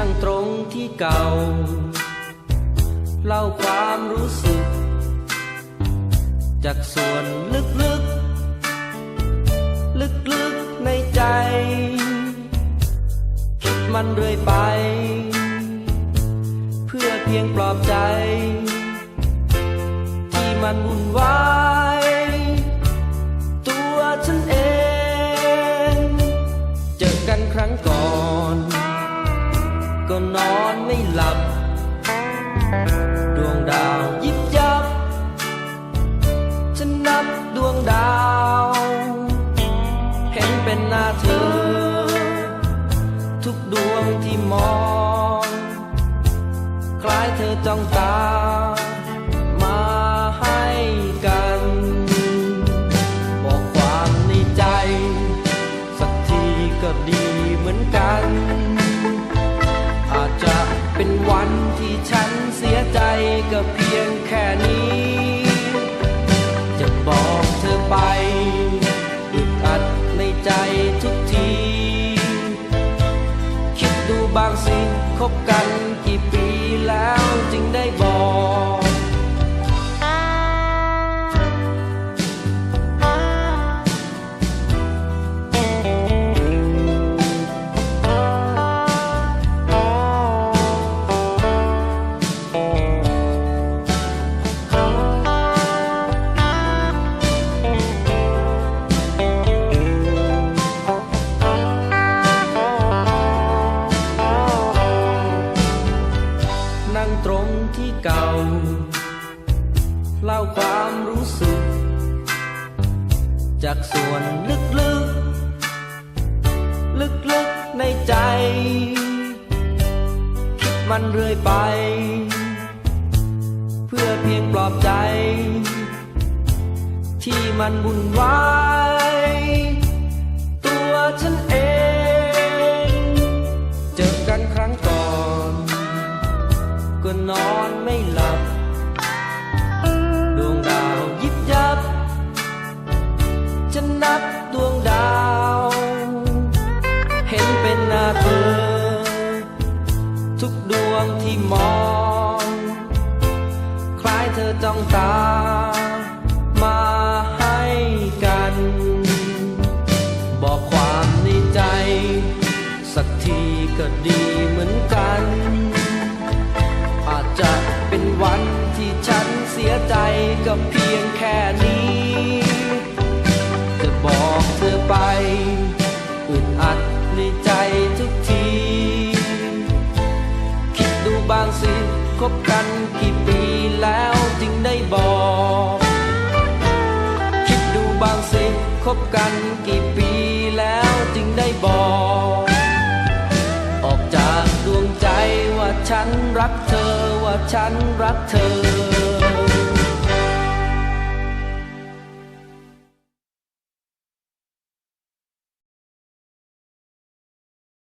ั่งตรงที่เก่า เล่าความรู้สึก จากส่วนลึกๆลึกๆในใจ คิดมันเรื่อยไป เพื่อเพียงปลอบใจ ที่มันวุ่นวายตัวฉันเอง เจอกันครั้งก่อน ก็นอนไม่หลับ ดวงดาวยิบยับ ฉันนับดวงดาว เห็นเป็นหน้าเธอ ทุกดวงที่มอง คล้ายเธอจ้องตา มาให้กัน บอกความในใจ สักทีก็ดีเหมือนกัน ก็เพียงแค่นี้ เล่าความรู้สึก จากส่วนลึกๆลึกๆในใจ คิดมันเรื่อยไป เพื่อเพียงปลอบใจ ที่มันวุ่นวาย ที่มอง คล้ายเธอจ้องตามา บางสิคบกันกี่ปีแล้วจึงได้บอก คิดดูบางสิคบกันกี่ปีแล้วจึงได้บอก ออกจากดวงใจว่าฉันรักเธอว่าฉันรักเธอ